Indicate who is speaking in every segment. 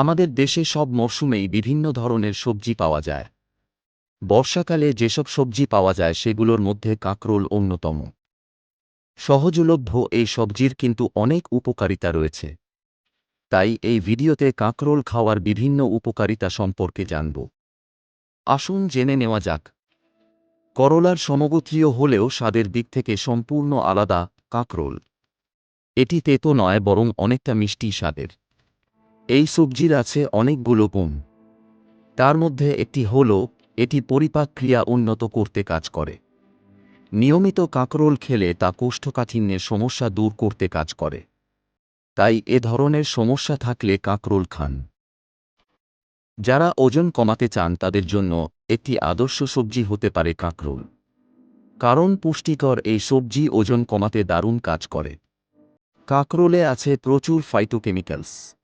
Speaker 1: আমাদের দেশে সব মরশুমেই বিভিন্ন ধরনের সবজি পাওয়া যায়। বর্ষাকালে যেসব সবজি পাওয়া যায় সেগুলোর মধ্যে কাঁকরোল অন্যতম। সহজলভ্য এই সবজির কিন্তু অনেক উপকারিতা রয়েছে। তাই এই ভিডিওতে কাঁকরোল খাওয়ার বিভিন্ন উপকারিতা সম্পর্কে জানব। আসুন জেনে নেওয়া যাক। করলার সমগোত্রীয় হলেও স্বাদের দিক থেকে সম্পূর্ণ আলাদা কাঁকরোল। এটি তেতো নয়, বরং অনেকটা মিষ্টি স্বাদের। এই সবজির আছে অনেকগুলো গুণ তার মধ্যে একটি হল, এটি পরিপাক ক্রিয়া উন্নত করতে কাজ করে। নিয়মিত কাঁকরোল খেলে তা কোষ্ঠকাঠিন্যের সমস্যা দূর করতে কাজ করে। তাই এ ধরনের সমস্যা থাকলে কাঁকরোল খান। যারা ওজন কমাতে চান, তাদের জন্য একটি আদর্শ সবজি হতে পারে কাঁকরোল। কারণ পুষ্টিকর এই সবজি ওজন কমাতে দারুণ কাজ করে। কাঁকরোলে আছে প্রচুর ফাইটোকেমিক্যালস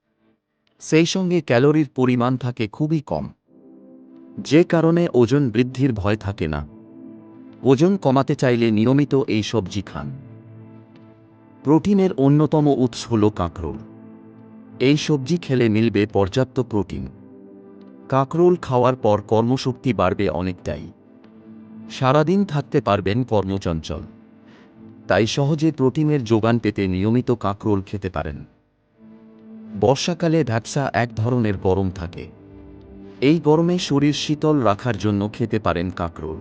Speaker 1: সেই সঙ্গে ক্যালোরির পরিমাণ থাকে খুবই কম। যে কারণে ওজন বৃদ্ধির ভয় থাকে না। ওজন কমাতে চাইলে নিয়মিত এই সবজি খান। প্রোটিনের অন্যতম উৎস হল কাঁকরোল। এই সবজি খেলে মিলবে পর্যাপ্ত প্রোটিন। কাঁকরোল খাওয়ার পর কর্মশক্তি বাড়বে অনেকটাই। সারাদিন থাকতে পারবেন কর্মচঞ্চল। তাই সহজে প্রোটিনের যোগান পেতে নিয়মিত কাঁকরোল খেতে পারেন। বর্ষাকালে ভ্যাপসা এক ধরনের গরম থাকে। এই গরমে শরীর শীতল রাখার জন্য খেতে পারেন কাঁকরোল।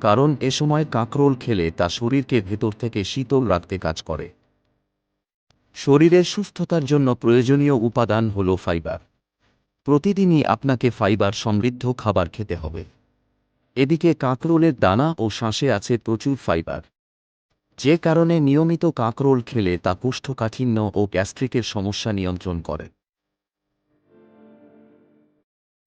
Speaker 1: কারণ এ সময় কাঁকরোল খেলে তা শরীরকে ভেতর থেকে শীতল রাখতে কাজ করে। শরীরের সুস্থতার জন্য প্রয়োজনীয় উপাদান হল ফাইবার। প্রতিদিনই আপনাকে ফাইবার সমৃদ্ধ খাবার খেতে হবে। এদিকে কাঁকরোলের দানা ও শাঁসে আছে প্রচুর ফাইবার। যে কারণে নিয়মিত কাঁকরোল খেলে তা কোষ্ঠকাঠিন্য ও গ্যাস্ট্রিকের সমস্যা নিয়ন্ত্রণ করে।